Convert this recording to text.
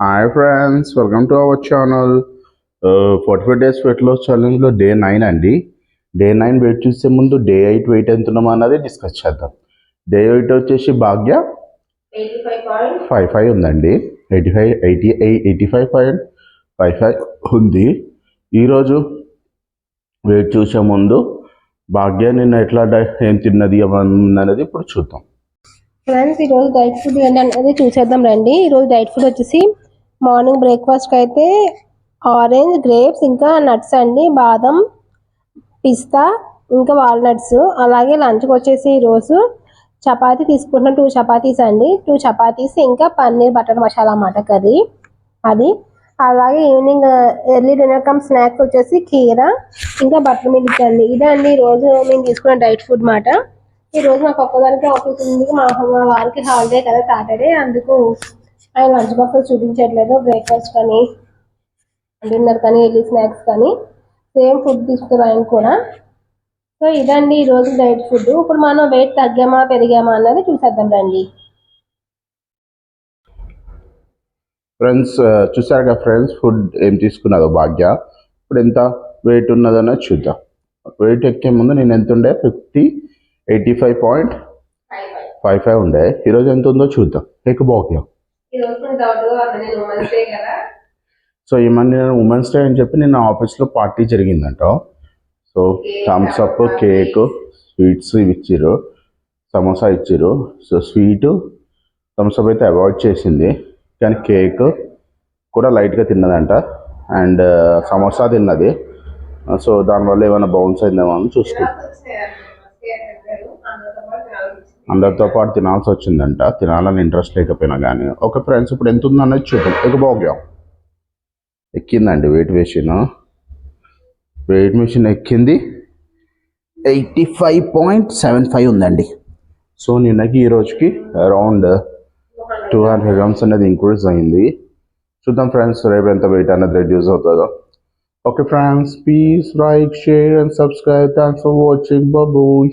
Hi friends welcome to our channel forty five days weight loss ఛాలెంజ్లో day nine అండి. Day nine weight చూసే ముందు day eight wait ఎంత ఉన్నాం అన్నది discuss చేద్దాం. డే ఎయిట్ వచ్చేసి భాగ్య ఫైవ్ ఫైవ్ ఉందండి eighty five eighty eighty five point five five ఉంది. ఈరోజు వెయిట్ చూసే ముందు భాగ్య నిన్న ఎట్లా డై- ఏం తిన్నది అనేది ఇప్పుడు చూద్దాం. ఫ్రెండ్స్ ఈరోజు డైట్ ఫుడ్ ఏంటనేది చూసేద్దాం రండి. ఈరోజు డైట్ ఫుడ్ వచ్చేసి మార్నింగ్ బ్రేక్ఫాస్ట్కి అయితే ఆరెంజ్ గ్రేప్స్ ఇంకా నట్స్ అండి. బాదం పిస్తా ఇంకా వాల్నట్స్. అలాగే లంచ్కి వచ్చేసి ఈరోజు చపాతీ తీసుకుంటున్నాం. టూ చపాతీస్ అండి. టూ చపాతీస్ ఇంకా పన్నీర్ బటర్ మసాలా అన్నమాట కర్రీ అది. అలాగే evening early dinner come snacks వచ్చేసి కీర ఇంకా బటర్ మిల్క్ అండి. ఇదే అండి ఈరోజు మేము తీసుకున్న డైట్ ఫుడ్ మాట. ఈరోజు రోజు నాకు ఒక్కదానికి ఆఫీస్ ఉంది. మా మా వారికి హాలిడే కదా సాటర్డే. అందుకు ఆయన లంచ్ బాక్స్ చూపించట్లేదు. బ్రేక్ఫాస్ట్ కానీ డిన్నర్ కానీ ఎర్లీ స్నాక్స్ కానీ సేమ్ ఫుడ్ తీసుకున్నారు ఆయన కూడా. సో ఇదండి ఈ రోజు డైట్ ఫుడ్. ఇప్పుడు మనం వెయిట్ తగ్గామా పెరిగామా అన్నది చూసేద్దాం రండి. ఫ్రెండ్స్ చూసారు కదా ఫ్రెండ్స్ ఫుడ్ ఏం తీసుకున్నదో భాగ్య. ఇప్పుడు ఎంత వెయిట్ ఉన్నదన్నది చూద్దాం. వెయిట్ ఎక్కే ముందు నేను ఎంత ఉండే? Fifty eighty five point five five. ఉండే. ఈరోజు ఎంత ఉందో చూద్దాం. ఎక్ భాగ్య నేను సో ఈ మధ్య నేను ఉమెన్స్ డే అని చెప్పి నిన్న ఆఫీస్లో పార్టీ జరిగిందంట. So Thums Up cake sweets ఇవి ఇచ్చిర్రు. సమోసా ఇచ్చిర్రు. సో స్వీట్ థమ్స్ అప్ అయితే అవాయిడ్ చేసింది. కానీ కేక్ కూడా లైట్గా తిన్నదంట. అండ్ సమోసా తిన్నది. సో దానివల్ల ఏమైనా బౌన్స్ అయిందేమో అని చూసుకుంటాం అందరితో పాటు తినాల్సి వచ్చిందంట. తినాలని ఇంట్రెస్ట్ లేకపోయినా కానీ ఓకే ఫ్రెండ్స్ ఇప్పుడు ఎంత ఉందన్నది చూద్దాం. ఇక ఎక్కిందండి వెయిట్ మెషిన్. వెయిట్ మెషిన్ ఎక్కింది. Eighty five point seven five ఉందండి. సో నిన్నకి ఈ రోజుకి అరౌండ్ టూ హండ్రెడ్ గ్రామ్స్ అనేది ఇంక్రీజ్ అయింది. చూద్దాం ఫ్రెండ్స్ రేపు ఎంత వెయిట్ అనేది రెడ్యూస్ అవుతుందో. Okay friends please like share and subscribe. Thanks for watching. బాబోయ్